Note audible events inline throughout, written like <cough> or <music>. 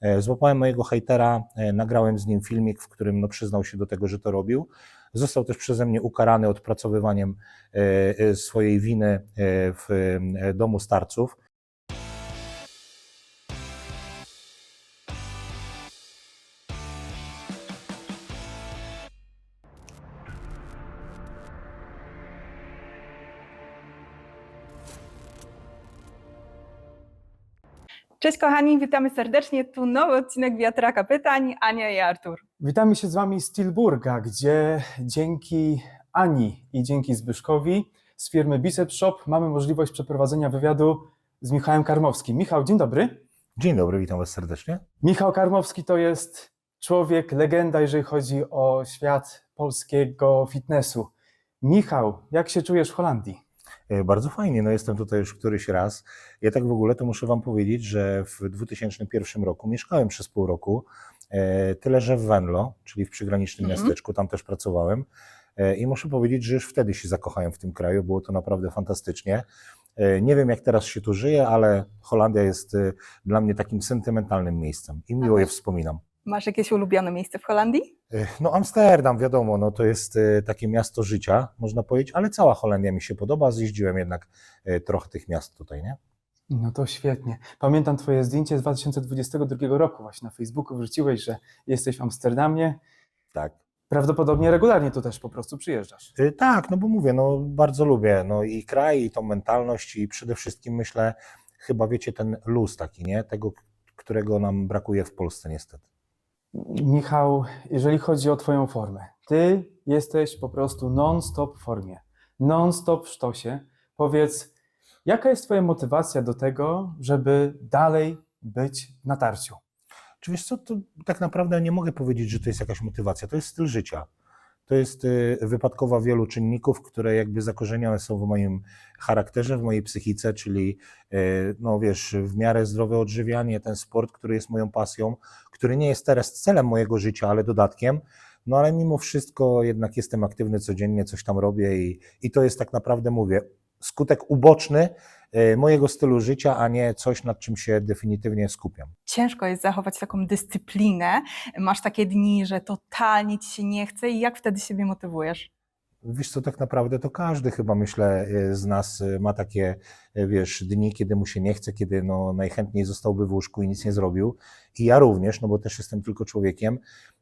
E, Złapałem mojego hejtera, e, nagrałem z nim filmik, w którym no, przyznał się do tego, że to robił. Został też przeze mnie ukarany odpracowywaniem e, swojej winy w domu starców. Cześć kochani, witamy serdecznie. Tu nowy odcinek Wiatraka Pytań, Ania i Artur. Witamy się z Wami z Tilburga, gdzie dzięki Ani i dzięki Zbyszkowi z firmy Bicep Shop mamy możliwość przeprowadzenia wywiadu z Michałem Karmowskim. Michał, dzień dobry. Dzień dobry, witam Was serdecznie. Michał Karmowski to jest człowiek, legenda, jeżeli chodzi o świat polskiego fitnessu. Michał, jak się czujesz w Holandii? E, Bardzo fajnie, no jestem tutaj już któryś raz. Ja tak w ogóle to muszę Wam powiedzieć, że w 2001 roku mieszkałem przez pół roku, e, tyle że w Venlo, czyli w przygranicznym Mhm. miasteczku, tam też pracowałem. E, I muszę powiedzieć, że już wtedy się zakochałem w tym kraju, było to naprawdę fantastycznie. Nie wiem, jak teraz się tu żyje, ale Holandia jest dla mnie takim sentymentalnym miejscem i miło je wspominam. Masz jakieś ulubione miejsce w Holandii? E, No Amsterdam, wiadomo, no to jest e, takie miasto życia, można powiedzieć, ale cała Holandia mi się podoba, zjeździłem jednak e, trochę tych miast tutaj, nie? No to świetnie. Pamiętam Twoje zdjęcie z 2022 roku. Właśnie na Facebooku wrzuciłeś, że jesteś w Amsterdamie. Tak. Prawdopodobnie regularnie tu też po prostu przyjeżdżasz. Tak, no bo mówię, no bardzo lubię no i kraj, i tą mentalność i przede wszystkim myślę, chyba wiecie, ten luz taki, nie? Tego, którego nam brakuje w Polsce niestety. Michał, jeżeli chodzi o Twoją formę, Ty jesteś po prostu non-stop w formie, non-stop w sztosie. Powiedz, jaka jest Twoja motywacja do tego, żeby dalej być w natarciu? Czy wiesz co, to tak naprawdę nie mogę powiedzieć, że to jest jakaś motywacja, to jest styl życia. To jest y, wypadkowa wielu czynników, które jakby zakorzenione są w moim charakterze, w mojej psychice, czyli y, no wiesz, w miarę zdrowe odżywianie, ten sport, który jest moją pasją, który nie jest teraz celem mojego życia, ale dodatkiem. No ale mimo wszystko jednak jestem aktywny codziennie, coś tam robię i, i to jest tak naprawdę, mówię, skutek uboczny mojego stylu życia, a nie coś, nad czym się definitywnie skupiam. Ciężko jest zachować taką dyscyplinę. Masz takie dni, że totalnie ci się nie chce i jak wtedy siebie motywujesz? Wiesz co, tak naprawdę to każdy chyba, myślę, y, z nas y, ma takie, wiesz, dni, kiedy mu się nie chce, kiedy no, najchętniej zostałby w łóżku i nic nie zrobił. I ja również, no bo też jestem tylko człowiekiem.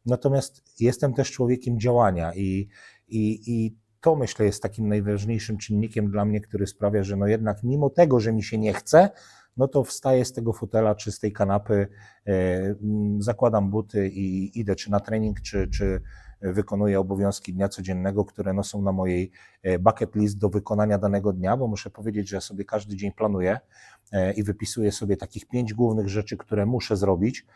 Natomiast jestem też człowiekiem działania i, i, i to myślę jest takim najważniejszym czynnikiem dla mnie, który sprawia, że no jednak mimo tego, że mi się nie chce, no to wstaję z tego fotela czy z tej kanapy, e, mm, zakładam buty i idę czy na trening, czy, czy wykonuję obowiązki dnia codziennego, które no są na mojej e, bucket list do wykonania danego dnia, bo muszę powiedzieć, że ja sobie każdy dzień planuję e, i wypisuję sobie takich pięć głównych rzeczy, które muszę zrobić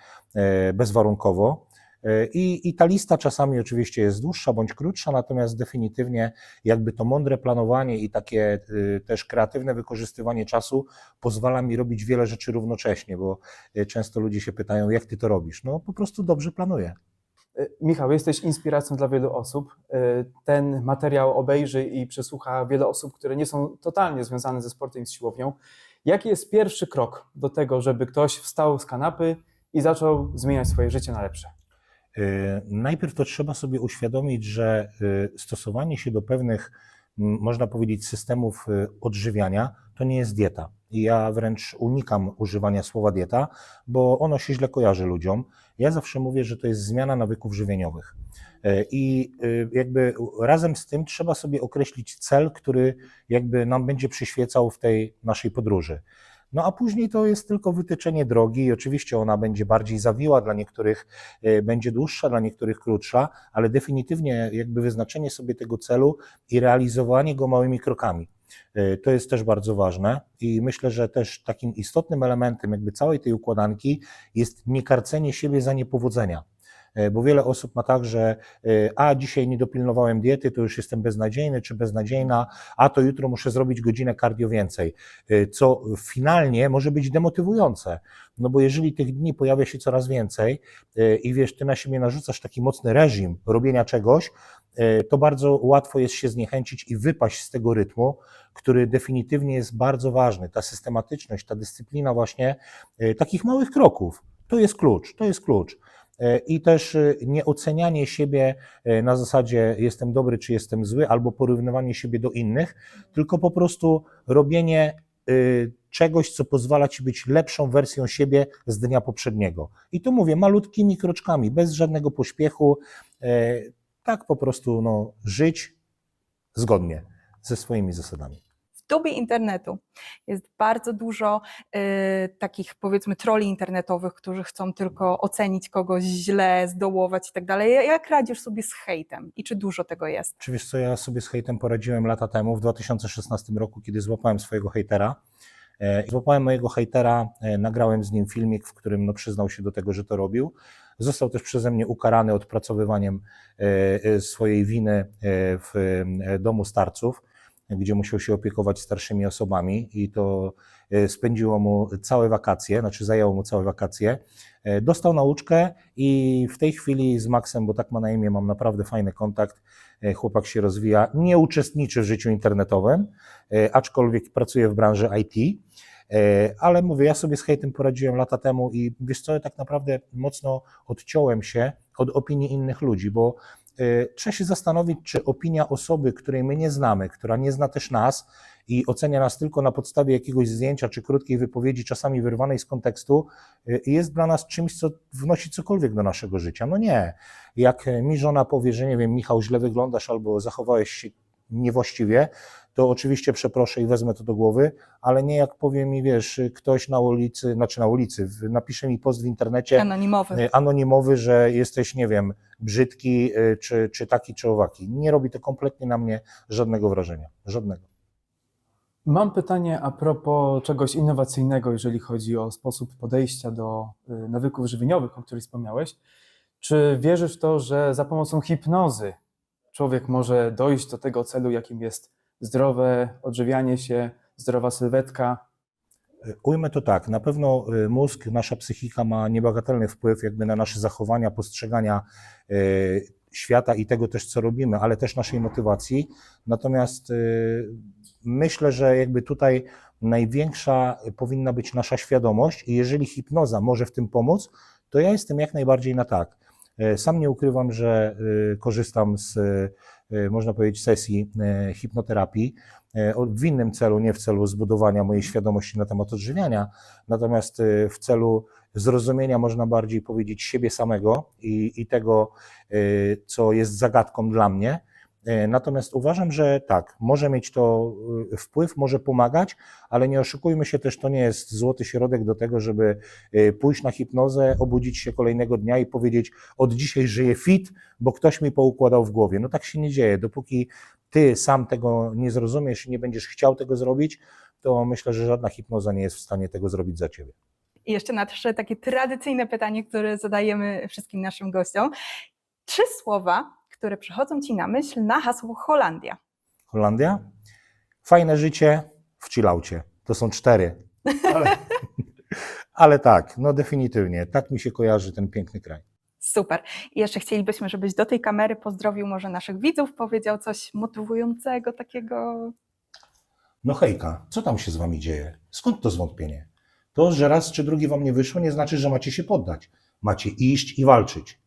bezwarunkowo. E, I, I ta lista czasami oczywiście jest dłuższa bądź krótsza, natomiast definitywnie jakby to mądre planowanie i takie y, też kreatywne wykorzystywanie czasu pozwala mi robić wiele rzeczy równocześnie, bo y, często ludzie się pytają, jak ty to robisz? No po prostu dobrze planuję. Y, Michał, jesteś inspiracją dla wielu osób. Y, Ten materiał obejrzy i przesłucha wiele osób, które nie są totalnie związane ze sportem i z siłownią. Jaki jest pierwszy krok do tego, żeby ktoś wstał z kanapy i zaczął zmieniać swoje życie na lepsze? Y, Najpierw to trzeba sobie uświadomić, że y, stosowanie się do pewnych, można powiedzieć, systemów y, odżywiania to nie jest dieta. Ja wręcz unikam używania słowa dieta, bo ono się źle kojarzy ludziom. Ja zawsze mówię, że to jest zmiana nawyków żywieniowych. I jakby razem z tym trzeba sobie określić cel, który jakby nam będzie przyświecał w tej naszej podróży. No a później to jest tylko wytyczenie drogi i oczywiście ona będzie bardziej zawiła, dla niektórych e, będzie dłuższa, dla niektórych krótsza, ale definitywnie jakby wyznaczenie sobie tego celu i realizowanie go małymi krokami. E, To jest też bardzo ważne i myślę, że też takim istotnym elementem jakby całej tej układanki jest nie karcenie siebie za niepowodzenia. E, Bo wiele osób ma tak, że e, a dzisiaj nie dopilnowałem diety, to już jestem beznadziejny czy beznadziejna, a to jutro muszę zrobić godzinę cardio więcej, e, co finalnie może być demotywujące. No bo jeżeli tych dni pojawia się coraz więcej i wiesz, ty na siebie narzucasz taki mocny reżim robienia czegoś, to bardzo łatwo jest się zniechęcić i wypaść z tego rytmu, który definitywnie jest bardzo ważny. Ta systematyczność, ta dyscyplina właśnie takich małych kroków. To jest klucz, to jest klucz. E, I też e, nie ocenianie siebie e, na zasadzie jestem dobry czy jestem zły, albo porównywanie siebie do innych, tylko po prostu robienie czegoś, co pozwala ci być lepszą wersją siebie z dnia poprzedniego. I tu mówię malutkimi kroczkami, bez żadnego pośpiechu, tak po prostu no, żyć zgodnie ze swoimi zasadami. Dobie internetu jest bardzo dużo y, takich powiedzmy troli internetowych, którzy chcą tylko ocenić kogoś źle, zdołować i tak dalej. Jak radzisz sobie z hejtem i czy dużo tego jest? Czy wiesz co, ja sobie z hejtem poradziłem lata temu, w 2016 roku, kiedy złapałem swojego hejtera. E, Złapałem mojego hejtera, e, nagrałem z nim filmik, w którym no, przyznał się do tego, że to robił. Został też przeze mnie ukarany odpracowywaniem e, swojej winy w domu starców, gdzie musiał się opiekować starszymi osobami i to e, spędziło mu całe wakacje, znaczy zajęło mu całe wakacje. E, Dostał nauczkę i w tej chwili z Maxem, bo tak ma na imię, mam naprawdę fajny kontakt. E, Chłopak się rozwija, nie uczestniczy w życiu internetowym, aczkolwiek pracuje w branży IT. Ale mówię, ja sobie z hejtem poradziłem lata temu i wiesz co, tak naprawdę mocno odciąłem się od opinii innych ludzi, bo trzeba się zastanowić, czy opinia osoby, której my nie znamy, która nie zna też nas i ocenia nas tylko na podstawie jakiegoś zdjęcia czy krótkiej wypowiedzi, czasami wyrwanej z kontekstu, y, jest dla nas czymś, co wnosi cokolwiek do naszego życia. No nie. Jak e, mi żona powie, że nie wiem, Michał, źle wyglądasz albo zachowałeś się niewłaściwie, to oczywiście przeproszę i wezmę to do głowy, ale nie jak powie mi, wiesz, ktoś na ulicy, znaczy na ulicy, napisze mi post w internecie Anonimowy. y, anonimowy, że jesteś, nie wiem, brzydki, y, czy, czy taki, czy owaki. Nie robi to kompletnie na mnie żadnego wrażenia. Żadnego. Mam pytanie a propos czegoś innowacyjnego, jeżeli chodzi o sposób podejścia do y, nawyków żywieniowych, o których wspomniałeś. Czy wierzysz w to, że za pomocą hipnozy człowiek może dojść do tego celu, jakim jest zdrowe odżywianie się, zdrowa sylwetka? Ujmę to tak, na pewno y, mózg, nasza psychika ma niebagatelny wpływ jakby na nasze zachowania, postrzegania y, świata i tego też, co robimy, ale też naszej motywacji. Natomiast y, myślę, że jakby tutaj największa powinna być nasza świadomość i jeżeli hipnoza może w tym pomóc, to ja jestem jak najbardziej na tak. Y, Sam nie ukrywam, że y, korzystam z, y, można powiedzieć, sesji hipnoterapii e, w innym celu, nie w celu zbudowania mojej świadomości na temat odżywiania, natomiast e, w celu zrozumienia, można bardziej powiedzieć, siebie samego i, i tego, e, co jest zagadką dla mnie. E, Natomiast uważam, że tak, może mieć to e, wpływ, może pomagać, ale nie oszukujmy się też, to nie jest złoty środek do tego, żeby e, pójść na hipnozę, obudzić się kolejnego dnia i powiedzieć: Od dzisiaj żyję fit, bo ktoś mi poukładał w głowie. No tak się nie dzieje. Dopóki ty sam tego nie zrozumiesz i nie będziesz chciał tego zrobić, to myślę, że żadna hipnoza nie jest w stanie tego zrobić za ciebie. I jeszcze nasze takie tradycyjne pytanie, które zadajemy wszystkim naszym gościom. Trzy słowa, które przychodzą Ci na myśl na hasło Holandia. Holandia? Fajne życie w chillaucie. To są cztery. Ale, <laughs> ale tak, no definitywnie. Tak mi się kojarzy ten piękny kraj. Super. I jeszcze chcielibyśmy, żebyś do tej kamery pozdrowił może naszych widzów, powiedział coś motywującego, takiego. No hejka, co tam się z wami dzieje? Skąd to zwątpienie? To, że raz czy drugi wam nie wyszło, nie znaczy, że macie się poddać. Macie iść i walczyć.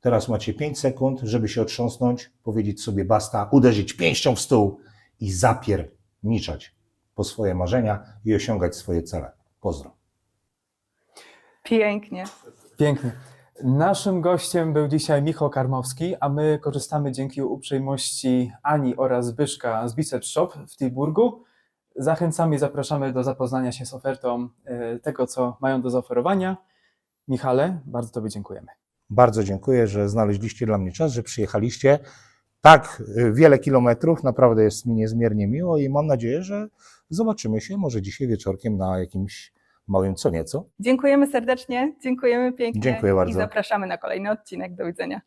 Teraz macie 5 sekund, żeby się otrząsnąć, powiedzieć sobie basta, uderzyć pięścią w stół i zapierniczać po swoje marzenia i osiągać swoje cele. Pozdro. Pięknie. Pięknie. Naszym gościem był dzisiaj Michał Karmowski, a my korzystamy dzięki uprzejmości Ani oraz Zbyszka z Biceps Shop w Tilburgu. Zachęcamy i zapraszamy do zapoznania się z ofertą e, tego, co mają do zaoferowania. Michale, bardzo Tobie dziękujemy. Bardzo dziękuję, że znaleźliście dla mnie czas, że przyjechaliście. Tak y, wiele kilometrów, naprawdę jest mi niezmiernie miło i mam nadzieję, że zobaczymy się może dzisiaj wieczorkiem na jakimś małym co nieco. Dziękujemy serdecznie, dziękujemy pięknie. Dziękuję bardzo. I zapraszamy na kolejny odcinek. Do widzenia.